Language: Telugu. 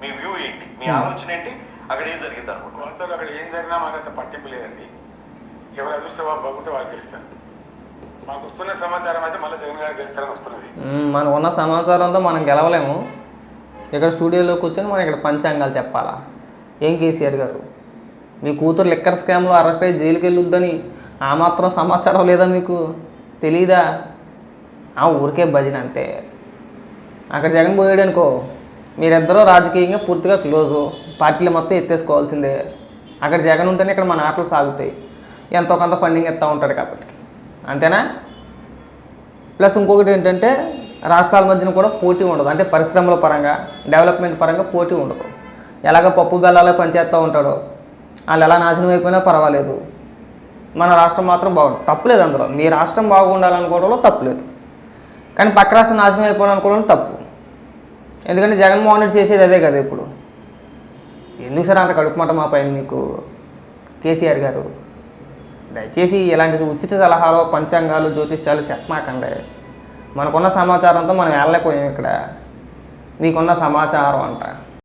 మీ వ్యూ ఏంటి? మీ ఆలోచన ఏంటి? అక్కడ ఏం జరిగింది అనుకుంటున్నారు? వాస్తవాలు అక్కడ ఏం జరిగినా మాకు అంత పట్టింపు లేదండి. ఎవరు అదృష్టం బాగుంటే వాళ్ళు గెలుస్తారు. మాకు వస్తున్న సమాచారం అయితే మళ్ళీ జగన్ గారు గెలుస్తారని వస్తున్నది. మ్మ్, మనకు ఉన్న సమాచారంతో మనం గెలవలేము. ఇక్కడ స్టూడియోలో కూర్చొని మనం ఇక్కడ పంచాంగాలు చెప్పాలా? ఏం కేసీఆర్ గారు? మీ కూతురు లిక్కర్ స్కామ్లో అరెస్ట్ అయ్యి జైలుకి వెళ్ళొద్దని ఆ మాత్రం సమాచారం లేదా మీకు? తెలీదా? ఆ ఊరికే భజన అంతే. అక్కడ జగన్ పోయాడు అనుకో మీరిద్దరూ రాజకీయంగా పూర్తిగా క్లోజు. పార్టీలు మొత్తం ఎత్తేసుకోవాల్సిందే. అక్కడ జగన్ ఉంటేనే ఇక్కడ మన ఆటలు సాగుతాయి. ఎంతో కొంత ఫండింగ్ ఇస్తూ ఉంటాడు కాబట్టి. అంతేనా? ప్లస్ ఇంకొకటి ఏంటంటే రాష్ట్రాల మధ్యన కూడా పోటీ ఉండదు. అంటే పరిశ్రమల పరంగా డెవలప్మెంట్ పరంగా పోటీ ఉండదు. ఎలాగ పప్పు బెల్లాలో పనిచేస్తూ ఉంటాడో వాళ్ళు ఎలా నాశనం అయిపోయినా పర్వాలేదు. మన రాష్ట్రం మాత్రం బాగుంటుంది. తప్పులేదు అందులో. మీ రాష్ట్రం బాగుండాలనుకోవడంలో తప్పులేదు కానీ పక్క రాష్ట్రం నాశనం అయిపోవాలనుకోవడం తప్పు. ఎందుకంటే జగన్మోహన్ రెడ్డి చేసేది అదే కదా ఇప్పుడు. ఎందుకు సార్ అంత కడుపుమట మా పైన మీకు? కేసీఆర్ గారు దయచేసి ఇలాంటి ఉచిత సలహాలు పంచాంగాలు జ్యోతిష్యాలు చెప్పమాకండి. మనకున్న సమాచారంతో మనం వెళ్ళలేకపోయాం ఇక్కడ. మీకున్న సమాచారం అంట.